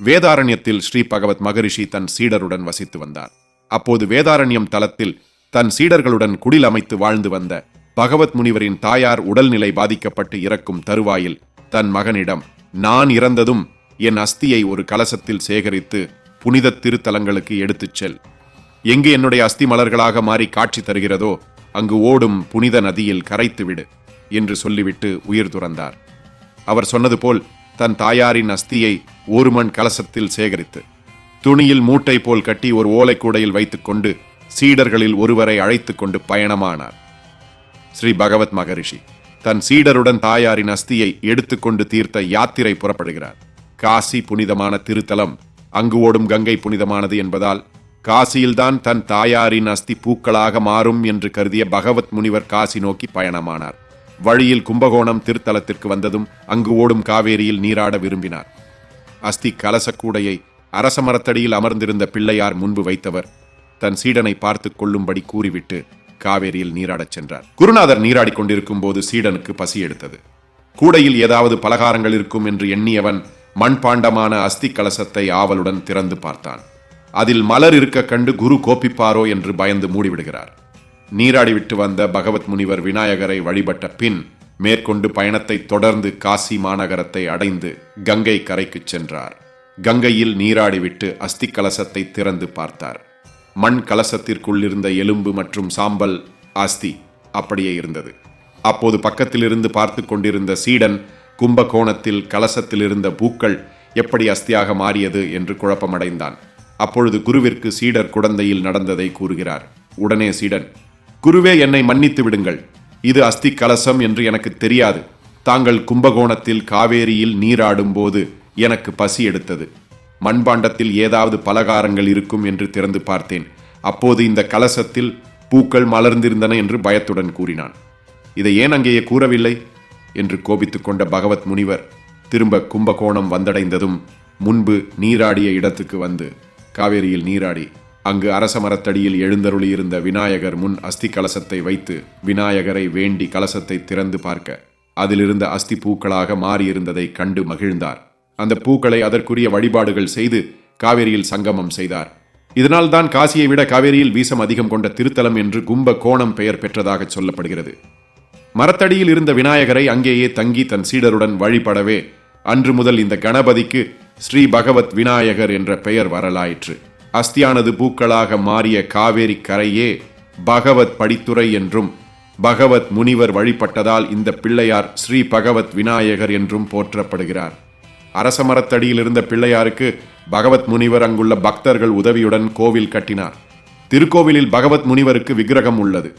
வேதாரண்யத்தில் ஸ்ரீ பகவத் மகரிஷி தன் சீடருடன் வசித்து வந்தார். அப்போது வேதாரண்யம் தலத்தில் தன் சீடர்களுடன் குடில் அமைத்து வாழ்ந்து வந்த பகவத் முனிவரின் தாயார் உடல்நிலை பாதிக்கப்பட்டு இறக்கும் தருவாயில் தன் மகனிடம் நான் இறந்ததும் என் அஸ்தியை ஒரு கலசத்தில் சேகரித்து புனித திருத்தலங்களுக்கு எடுத்துச் செல். எங்கு என்னுடைய அஸ்தி மலர்களாக மாறி காட்சி தருகிறதோ அங்கு ஓடும் புனித நதியில் கரைத்து விடு என்று சொல்லிவிட்டு உயிர் துறந்தார். அவர் சொன்னது போல் தன் தாயாரின் அஸ்தியை ஒரு மண் கலசத்தில் சேகரித்து துணியில் மூட்டை போல் கட்டி ஒரு ஓலைக்கூடையில் வைத்துக்கொண்டு சீடர்களில் ஒருவரை அழைத்து கொண்டு பயணமானார். ஸ்ரீ பகவத் மகரிஷி தன் சீடருடன் தாயாரின் அஸ்தியை எடுத்துக்கொண்டு தீர்த்த யாத்திரை புறப்படுகிறார். காசி புனிதமான திருத்தலம் அங்கு ஓடும் கங்கை புனிதமானது என்பதால் காசியில்தான் தன் தாயாரின் அஸ்தி பூக்களாக மாறும் என்று கருதிய பகவத் முனிவர் காசி நோக்கி பயணமானார். வழியில் கும்பகோணம் திருத்தலத்திற்கு வந்ததும் அங்கு ஓடும் காவேரியில் நீராட விரும்பினார். அஸ்தி கலசக்கூடையை அரச மரத்தடியில் அமர்ந்திருந்த பிள்ளையார் முன்பு வைத்தவர் தன் சீடனை பார்த்து கொள்ளும்படி கூறிவிட்டு காவேரியில் நீராடச் சென்றார். குருநாதர் நீராடிக் கொண்டிருக்கும் போது சீடனுக்கு பசி எடுத்தது. கூடையில் ஏதாவது பலகாரங்கள் இருக்கும் என்று எண்ணியவன் மண்பாண்டமான அஸ்தி கலசத்தை ஆவலுடன் திறந்து பார்த்தான். அதில் மலர் இருக்க கண்டு குரு கோபிப்பாரோ என்று பயந்து மூடிவிடுகிறார். நீராடிவிட்டு வந்த பகவத் முனிவர் விநாயகரை வழிபட்ட பின் மேற்கொண்டு பயணத்தை தொடர்ந்து காசி மாநகரத்தை அடைந்து கங்கை கரைக்கு சென்றார். கங்கையில் நீராடிவிட்டு அஸ்தி கலசத்தை திறந்து பார்த்தார். மண் கலசத்திற்குள்ளிருந்த எலும்பு மற்றும் சாம்பல் அஸ்தி அப்படியே இருந்தது. அப்போது பக்கத்திலிருந்து பார்த்து கொண்டிருந்த சீடன் கும்பகோணத்தில் கலசத்தில் இருந்த பூக்கள் எப்படி அஸ்தியாக மாறியது என்று குழப்பமடைந்தான். அப்பொழுது குருவிற்கு சீடர் குடந்தையில் நடந்ததை கூறுகிறார். உடனே சீடன் குருவே என்னை மன்னித்து விடுங்கள். இது அஸ்தி கலசம் என்று எனக்கு தெரியாது. தாங்கள் கும்பகோணத்தில் காவேரியில் நீராடும் போது எனக்கு பசி எடுத்தது. மண்பாண்டத்தில் ஏதாவது பலகாரங்கள் இருக்கும் என்று திறந்து பார்த்தேன். அப்போது இந்த கலசத்தில் பூக்கள் மலர்ந்திருந்தன என்று பயத்துடன் கூறினான். இதை ஏன் அங்கேயே கூறவில்லை? என்று கோபித்துக் கொண்ட பகவத் முனிவர் திரும்ப கும்பகோணம் வந்தடைந்ததும் முன்பு நீராடிய இடத்துக்கு வந்து காவேரியில் நீராடி அங்கு அரச மரத்தடியில் எழுந்தருளியிருந்த விநாயகர் முன் அஸ்தி கலசத்தை வைத்து விநாயகரை வேண்டி கலசத்தை திறந்து பார்க்க அதிலிருந்த அஸ்தி பூக்களாக மாறியிருந்ததை கண்டு மகிழ்ந்தார். அந்த பூக்களை அதற்குரிய வழிபாடுகள் செய்து காவேரியில் சங்கமம் செய்தார். இதனால் தான் காசியை விட காவேரியில் வீசம் அதிகம் கொண்ட திருத்தலம் என்று கும்ப கோணம் பெயர் பெற்றதாக சொல்லப்படுகிறது. மரத்தடியில் இருந்த விநாயகரை அங்கேயே தங்கி தன் சீடருடன் வழிபடவே அன்று முதல் இந்த கணபதிக்கு ஸ்ரீ பகவத் விநாயகர் என்ற பெயர் வரலாயிற்று. அஸ்தியானது பூக்களாக மாறிய காவேரி கரையே பகவத் படித்துறை என்றும் பகவத் முனிவர் வழிபட்டதால் இந்த பிள்ளையார் ஸ்ரீ பகவத் விநாயகர் என்றும் போற்றப்படுகிறார். அரச மரத்தடியில் இருந்த பிள்ளையாருக்கு பகவத் முனிவர் அங்குள்ள பக்தர்கள் உதவியுடன் கோவில் கட்டினார். திருக்கோவிலில் பகவத் முனிவருக்கு விக்கிரகம் உள்ளது.